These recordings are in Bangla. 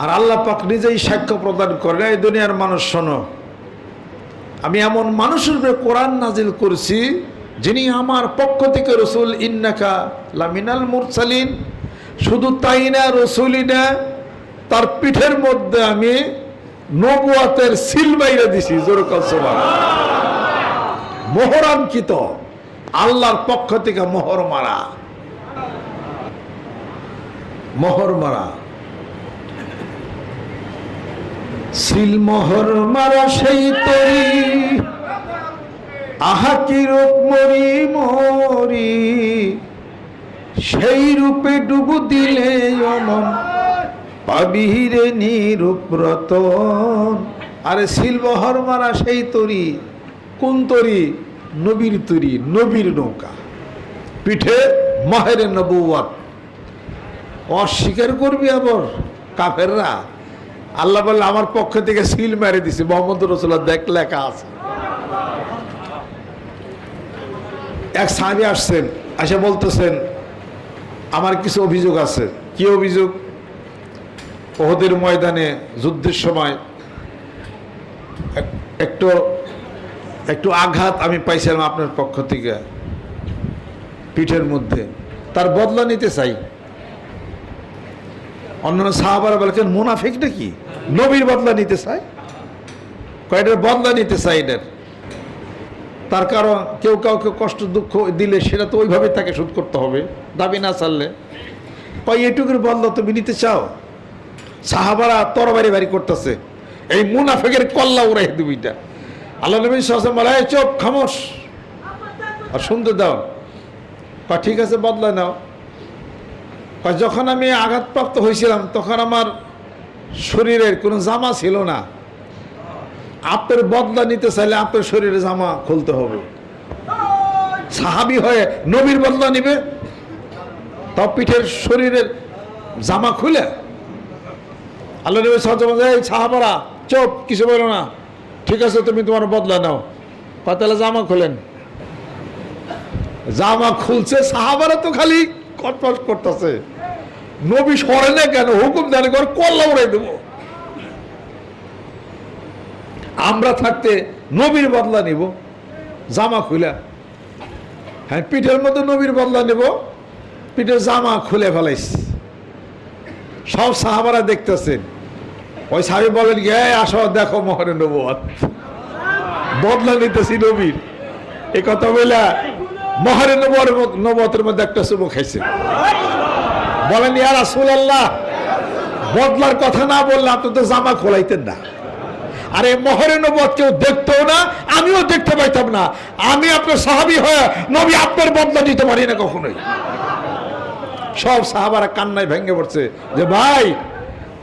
আর আল্লাহ পাক নিজেই সাক্ষ্য প্রদান করেন, এই দুনিয়ার মানুষ শোনো, আমি এমন মানুষের উপরে কোরআন নাজিল করছি, যিনি আমার পক্ষ থেকে রসুল, ইন্নাকা লামিনাল মুরসালিন। শুধু তাই না, রসুলই না, তার পিঠের মধ্যে আমি নবুয়াতের সিল বাইরে দিছি মোহরাঙ্কিত, আল্লাহর পক্ষ থেকে মোহর মারা। মোহর মারা। সিল মোহর মারা সেই তরি। আহা কি রূপ মরি মরি। সেই রূপে ডুবু দিলে অমন। পাবিরে নিরূপ আরে সিলবহর মারা সেই তরি। কোন তরি? নবীর তরি, নবীর নৌকা। পিঠে মাহের নবুয়াত অস্বীকার করবি আবার কাফেররা? আল্লাহ বললে, আমার পক্ষ থেকে সিল মেরে দিছে। মোহাম্মদ রসুল্লাহ দেখ, লেখা আছে। এক সাহাবি আসছেন, এসে বলতেছেন, আমার কিছু অভিযোগ আছে। কি অভিযোগ? ওহদের ময়দানে যুদ্ধের সময় এক- একটু একটু আঘাত আমি পাইছিলাম আপনার পক্ষ থেকে, পিঠের মধ্যে। তার বদলা নিতে চাই। অন্যান্য সাহাবারা বলেছেন, মুনাফিক নাকি? নবীর বদলা নিতে চাই কয়টার বদলা নিতে চাই এটার তার কারণ কেউ কাউকে কষ্ট, দুঃখ দিলে সেটা তো ওইভাবে তাকে শোধ করতে হবে, দাবি না চাললে কয় এটুকুর বদলা তুমি নিতে চাও? সাহাবারা তরবারি বাড়ি করতেছে। এই মুনাফেকের কল্লা উড়াই দুইটা। আল্লাহ নবী সাহসম বলে, "এই চুপ, খামোশ। আর শুনতে দাও। ঠিক আছে, বদলা নাও। যখন আমি আঘাতপ্রাপ্ত হয়েছিলাম, তখন আমার শরীরের কোনো জামা ছিল না। আপনার বদলা নিতে চাইলে আপনার শরীরে জামা খুলতে হবে। সাহাবি হয়ে নবীর বদলা নিবে। তাও পিঠের শরীরের জামা খুলে। আল্লাহ নবী সাহায্য এই সাহাবারা, চোপ, কিছু বলো না। ঠিক আছে, তুমি তোমার বদলা নাও। পাতালে জামা খোলেন। জামা খুলছে, সাহাবারা তো খালি কটপট করতেছে। নবী সরে না কেন? হুকুম দেন কর কল্লা উড়াই দেবো। আমরা থাকতে নবীর বদলা নিব। জামা খুলে। হ্যাঁ পিঠের মধ্যে নবীর বদলা নেব। পিঠের জামা খুলে ফেলাইছি। সব সাহাবারা দেখতেছেন। ওই সাহেব বলেন "এই আসো, দেখো মোহরে নবুয়াত বদলা নিতেছি নবীর। এই কথা বলে মহারে নবর নবতের মধ্যে একটা চুমু খাইছে। বলেন বদলার কথা না বললে আপনি তো জামা খোলাইতেন না। আরে, মহরে নবত কেউ দেখতেও না, আমিও দেখতে পাইতাম না। আমি আপনার সাহাবি হয়ে নবী আপনার বদলা নিতে পারি না কখনোই। সব সাহাবারা কান্নায় ভেঙে পড়ছে যে, ভাই,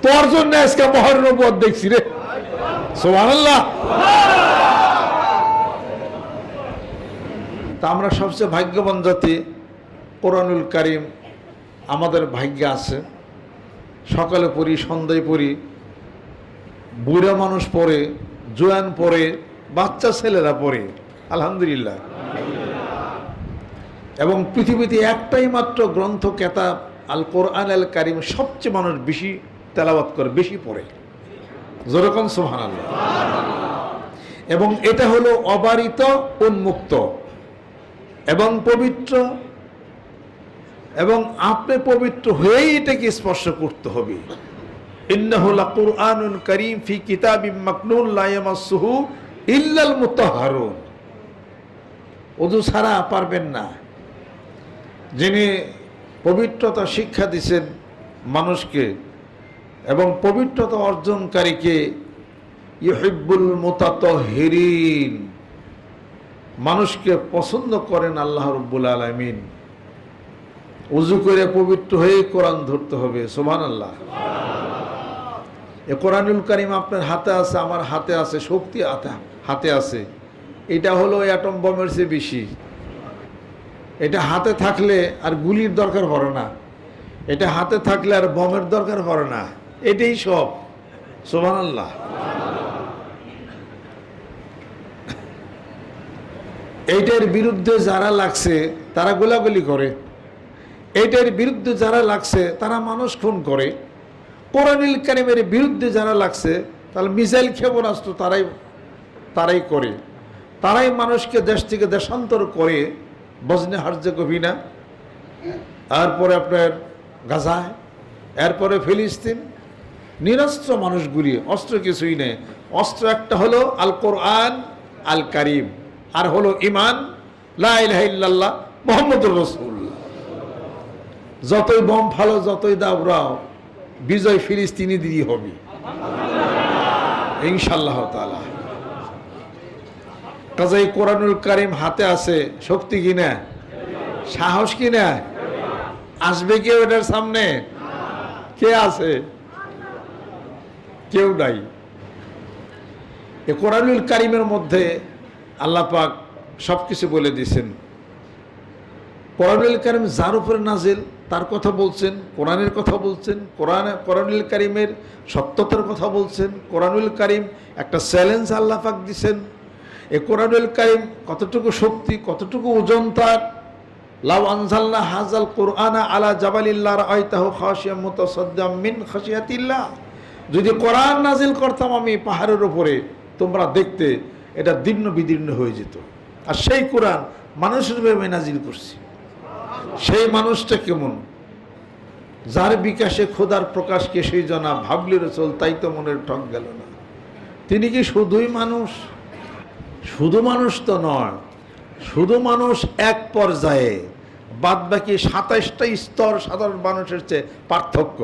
তোর জন্য আজকে মহরে নবত দেখছি রে। সুবহানাল্লাহ। তা আমরা সবচেয়ে ভাগ্যবান জাতি কোরআনুল কারিম আমাদের ভাগ্যে আছে। সকালে পড়ি, সন্ধ্যায় পড়ি। বুড়া মানুষ পড়ে, জোয়ান পড়ে, বাচ্চা ছেলেরা পড়ে। আলহামদুলিল্লাহ। এবং পৃথিবীতে একটাই মাত্র গ্রন্থ, কেতাব আল কোরআন আল কারিম সবচেয়ে মানুষ বেশি তেলাওয়াত করে, বেশি পড়ে। যেরকম সুহান এবং এটা হলো অবারিত, উন্মুক্ত। এবং পবিত্র এবং আপনি পবিত্র হয়েই এটাকে স্পর্শ করতে হবে। পারবেন না। যিনি পবিত্রতা শিক্ষা দিছেন মানুষকে এবং পবিত্রতা অর্জনকারীকে ইহিব্বুল মুতাতাহহিরিন মানুষকে পছন্দ করেন আল্লাহ রব্বুল আলামিন। উজু করে পবিত্র হয়ে কোরআন ধরতে হবে সোমান আল্লাহ এ কোরআনুল কারিম আপনার হাতে আছে, আমার হাতে আছে, শক্তি হাতে- আছে। এটা হলো অ্যাটম বোমের চেয়ে বেশি। এটা হাতে থাকলে আর গুলির দরকার পড়ে না। এটা হাতে থাকলে আর বোমের দরকার পড়ে না। এটাই সব সোমান আল্লাহ এইটার বিরুদ্ধে যারা লাগছে, তারা গোলাগুলি করে। এইটার বিরুদ্ধে যারা লাগছে, তারা মানুষ খুন করে। কোরআনুল কারিমের বিরুদ্ধে যারা লাগছে, তাহলে মিসাইল ক্ষেপণাস্ত্র তারাই তারাই করে। তারাই মানুষকে দেশ থেকে দেশান্তর করে, বজনে হার্জে গভিনা তারপরে আপনার গাজায়, এরপরে ফিলিস্তিন। নিরস্ত্র মানুষগুলি, অস্ত্র কিছুই নেই। অস্ত্র একটা হলো আল কোরআন আল কারিম আর হলো ইমান লাহ মোহাম্মদুর রসুল্লাহ যতই বম ফালো, যতই দাবরাও বিজয় ফিলিস্তিনি দিদি হবে। ইনশাল্লাহ তালা কাজে কোরআনুল কারিম হাতে আছে, শক্তি কিনা সাহস কিনা আসবে কেউ এটার সামনে? কে আছে? কেউ নাই। এ কোরআনুল কারিমের মধ্যে আল্লাহ পাক সব কিছু বলে দিয়েছেন। কোরআনুল কারিম যার উপরে নাজিল তার কথা বলছেন, কোরআনের কথা বলছেন, কোরআন, কোরআনুল কারিমের সত্যতার কথা বলছেন, কোরআনুল কারিম একটা চ্যালেঞ্জ আল্লাহ পাক দিছেন। এ কোরআনুল কারিম কতটুকু শক্তি, কতটুকু ওজন তার? লাউ আনজাল্লাহ হাজাল কোরআনা আলা জাবালিল্লাহ আয়তাহ খাসিয়াম মুতাসাদ্দাম মিন যদি কোরআন নাজিল করতাম আমি পাহাড়ের উপরে, তোমরা দেখতে এটা দীর্ণ বিদীর্ণ হয়ে যেত। আর সেই কোরআন মানুষের ভেবে নাজিল করছি। সেই মানুষটা কেমন? যার বিকাশে খোদার প্রকাশকে সেই জনা ভাবলি রসল, তাই তো মনের ঠক গেল না। তিনি কি শুধুই মানুষ? শুধু মানুষ তো নয়, শুধু মানুষ এক পর্যায়ে। বাদ বাকি সাতাইশটা স্তর সাধারণ মানুষের চেয়ে পার্থক্য।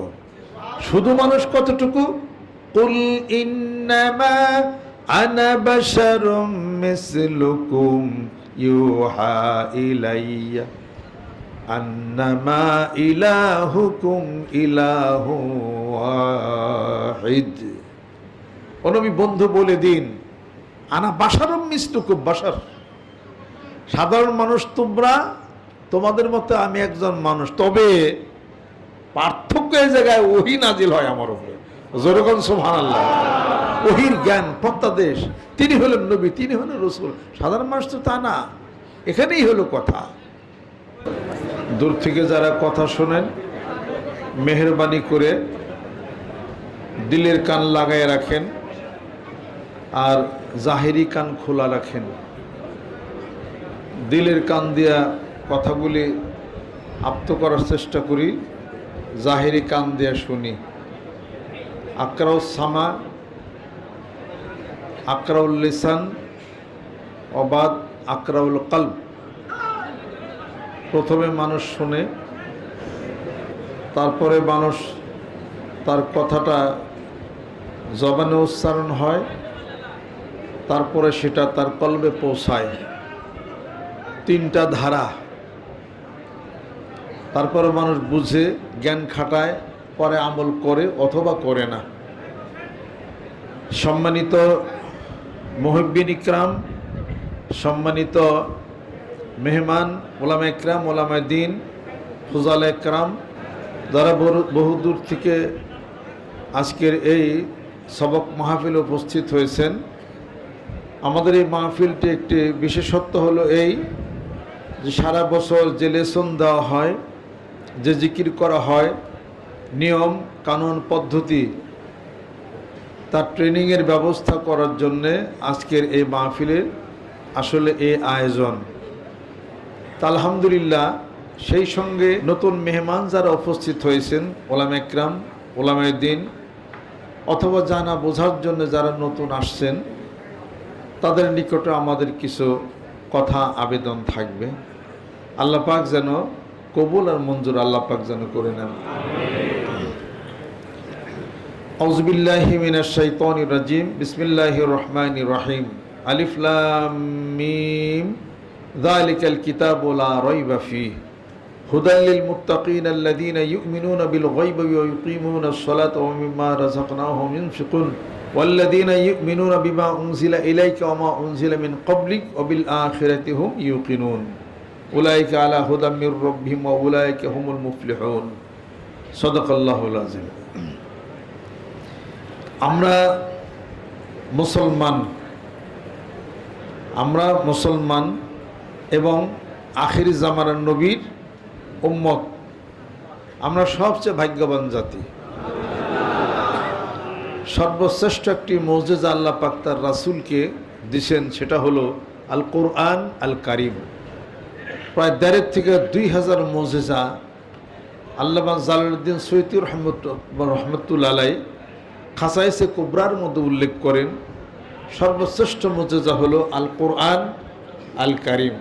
শুধু মানুষ কতটুকু? কুল ইন্নামা ইউহা ইলাইয়া। আন্নামা ইলাহুকুম ইলাহু অনবী বন্ধু বলে দিন, আনা বাসারম মিসলুকুম বাসার সাধারণ মানুষ তোমরা, তোমাদের মতো আমি একজন মানুষ, তবে পার্থক্য এই জায়গায় ওহি নাজিল হয় আমার উপরে। যেরকম সোহান আল্লাহ ওহির জ্ঞান প্রত্যাদেশ। তিনি হলেন নবী, তিনি হলেন রসুল। সাধারণ মানুষ তো তা না। এখানেই হলো কথা। দূর থেকে যারা কথা শোনেন, মেহরবানি করে দিলের কান লাগায় রাখেন আর জাহেরি কান খোলা রাখেন। দিলের কান দিয়া কথাগুলি আপ্ত করার চেষ্টা করি, জাহেরি কান দিয়া শুনি। আকরাউ সামা, আকরাউল লিসান অবাদ আকরাউল কল্ব। প্রথমে মানুষ শুনে, তারপরে মানুষ তার কথাটা জবানে উচ্চারণ হয়, তারপরে সেটা তার কলবে পৌঁছায়। তিনটা ধারা। তারপরে মানুষ বুঝে, জ্ঞান খাটায়, পরে আমল করে অথবা করে না। সম্মানিত মহিবিন ইকরাম, সম্মানিত মেহমান, ওলামা ইকরাম, ওলামা দিন, ফুজাল একরাম যারা বহু- বহুদূর থেকে আজকের এই সবক মাহফিল উপস্থিত হয়েছেন। আমাদের এই মাহফিলটি একটি বিশেষত্ব হলো এই যে সারা বছর যে লেসন দেওয়া হয়, যে জিকির করা হয়, নিয়ম, কানুন, পদ্ধতি, তার ট্রেনিংয়ের ব্যবস্থা করার জন্যে আজকের এই মাহফিলের আসলে এই আয়োজন। তা আলহামদুলিল্লাহ, সেই সঙ্গে নতুন মেহমান যারা উপস্থিত হয়েছেন, ওলাম একরাম ওলামের দিন অথবা জানা বোঝার জন্য যারা নতুন আসছেন, তাদের নিকটে আমাদের কিছু কথা, আবেদন থাকবে। আল্লাহ পাক যেন কবুল আর মঞ্জুর আল্লাহ পাক যেন করে নেন। আউজবিল্লাহি মিনাশ শাইতানির রাজিম। বিসমিল্লাহির রহমানির রহিম। আলিফ লাম মিম। যালিকাল কিতাবু লা রাইবা ফীহ হুদাল লিল মুত্তাকিন আল্লাযীনা ইউমিনুনা বিল গায়বি ওয়া ইউকিমুনা আস-সালাতা ওয়া মিম্মা রাযাকনাহুম ইউনফিকুন والذين يؤمنون بما أنزل إليك وما أنزل من قبلك وبالآخرة هم يوقنون أولئك على هدى من ربهم وأولئك هم المفلحون صدق الله العظيم আমরা মুসলমান আমরা মুসলমান এবং আখির জামানার নবীর উম্মত। আমরা সবচেয়ে ভাগ্যবান জাতি। সর্বশ্রেষ্ঠ একটি মৌজেজা আল্লাহ পাক তার রাসুলকে দিছেন, সেটা হলো আল কোরআন আল কারিম প্রায় দেড়ের থেকে দুই হাজার মৌজেজা আল্লাহ জালালউদ্দিন সৈয়দ রহমত রহমতুল আলাই খাসাইসে কুবরার মধ্যে উল্লেখ করেন, সর্বশ্রেষ্ঠ মৌজেজা হলো আল কোরআন আল কারিম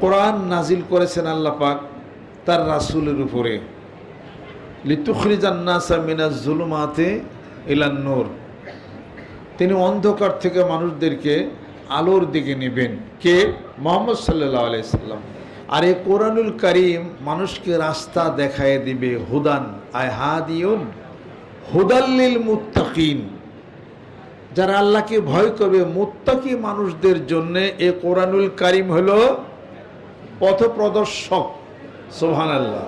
কোরআন নাজিল করেছেন আল্লাহ পাক তার রাসুলের উপরে। লিতুখরিজান্নাসা মিনাজ জুলুমাতে ইলান নূর। তিনি অন্ধকার থেকে মানুষদেরকে আলোর দিকে নেবেন। কে? মোহাম্মদ সাল্লাহ আলাইসাল্লাম আর এই কোরআনুল করিম মানুষকে রাস্তা দেখায় দিবে হুদান, আয় হাদিউন হুদাল্লিল মুত্তাকিন। যারা আল্লাহকে ভয় করবে, মুত্তাকি মানুষদের জন্য এ কোরআনুল করিম হলো পথপ্রদর্শক সোহান আল্লাহ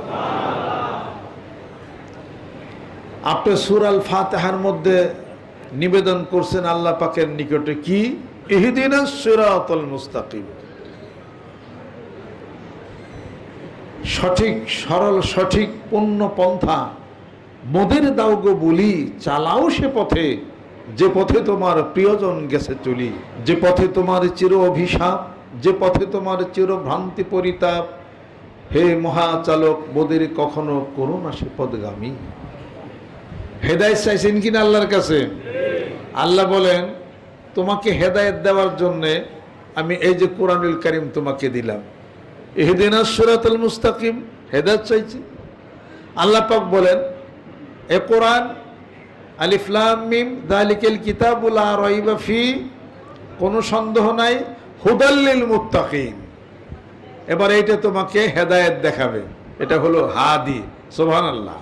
আপনি সুর আল ফাতেহার মধ্যে নিবেদন করছেন আল্লাহ পাকের নিকটে কি? ইহদিন সিরাতল মুস্তাকিম। সঠিক, সরল, সঠিক, পূর্ণ পন্থা মোদের দাও গো বলি, চালাও সে পথে। যে পথে তোমার প্রিয়জন গেছে চলি যে পথে তোমার চির অভিশাপ যে পথে তোমার চির ভ্রান্তি পরিতাপ, হে মহাচালক মোদের কখনো করো না সে পদগামী। হেদায়ত চাইছেন কিনা আল্লাহর কাছে? আল্লাহ বলেন, তোমাকে হেদায়েত দেওয়ার জন্যে আমি এই যে কোরআনুল করিম তোমাকে দিলাম। এহদিন সুরাতুল মুস্তাকিম, হেদায়ত চাইছি। আল্লাহ পাক বলেন, এ কোরআন আলিফলাম মিম, দালিকেল কিতাবুল আর ফি, কোনো সন্দেহ নাই। হুদাল্লিল মুত্তাকিম এবার এইটা তোমাকে হেদায়েত দেখাবে। এটা হলো হাদি সোহান আল্লাহ